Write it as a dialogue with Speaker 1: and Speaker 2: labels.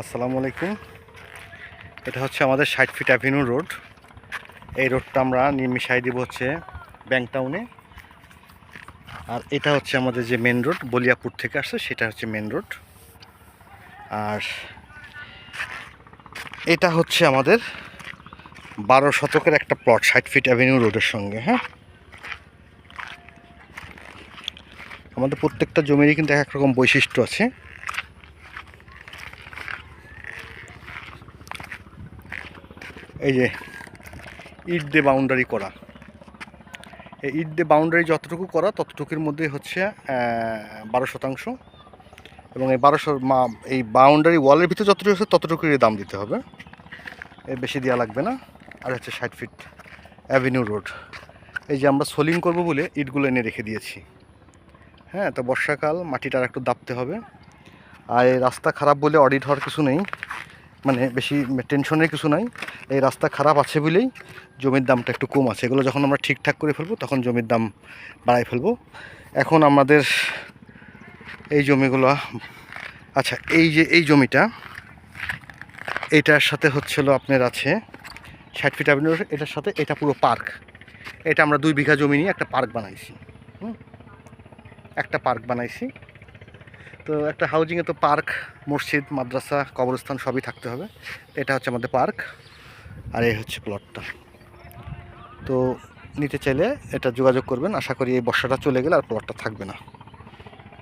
Speaker 1: আসসালামু আলাইকুম। এটা হচ্ছে আমাদের ষাট ফিট অ্যাভিনিউ রোড এই রোডটা আমরা নির্মিশাই দিব হচ্ছে ব্যাংকটাউনে আর এটা হচ্ছে আমাদের যে মেন রোড বলিয়াপুর থেকে আসছে, সেটা হচ্ছে মেন রোড আর এটা হচ্ছে আমাদের বারো শতকের একটা প্লট ষাট ফিট অ্যাভিনিউ রোডের সঙ্গে হ্যাঁ? আমাদের প্রত্যেকটা জমিরই কিন্তু এক রকম বৈশিষ্ট্য আছে। এই যে ইট দিয়ে বাউন্ডারি করা। এই ইট দিয়ে বাউন্ডারি যতটুকু করা, ততটুকুর মধ্যে হচ্ছে বারো শতাংশ। এবং এই বারোশো মা, এই বাউন্ডারি ওয়ালের ভিতরে যতটুকু আছে ততটুকুরই দাম দিতে হবে। এর বেশি দেওয়া লাগবে না। আর হচ্ছে ষাট ফিট অ্যাভিনিউ রোড এই যে আমরা সোলিং করব বলে ইটগুলো এনে রেখে দিয়েছি। হ্যাঁ তো বর্ষাকাল মাটিটা আর একটু দাপতে হবে। আর এই রাস্তা খারাপ বলে অডিট হওয়ার কিছু নেই। মানে বেশি টেনশনের কিছু নাই। এই রাস্তা খারাপ আছে বলেই জমির দামটা একটু কম আছে। এগুলো যখন আমরা ঠিকঠাক করে ফেলব তখন জমির দাম বাড়াই ফেলব। এখন আমাদের এই জমিগুলো আচ্ছা এই যে, এই জমিটা এইটার সাথে হচ্ছিল আপনার আছে ষাট ফিট অ্যাভিনিউ এটার সাথে এটা পুরো পার্ক এটা আমরা দুই বিঘা জমি নিয়ে একটা পার্ক বানাইছি। একটা পার্ক বানাইছি। তো একটা হাউজিংয়ে তো পার্ক মসজিদ, মাদ্রাসা, কবরস্থান সবই থাকতে হবে। এটা হচ্ছে আমাদের পার্ক আর এই হচ্ছে প্লটটা তো নিতে চাইলে এটা যোগাযোগ করবেন। আশা করি এই বর্ষাটা চলে গেলে আর প্লটটা থাকবে না।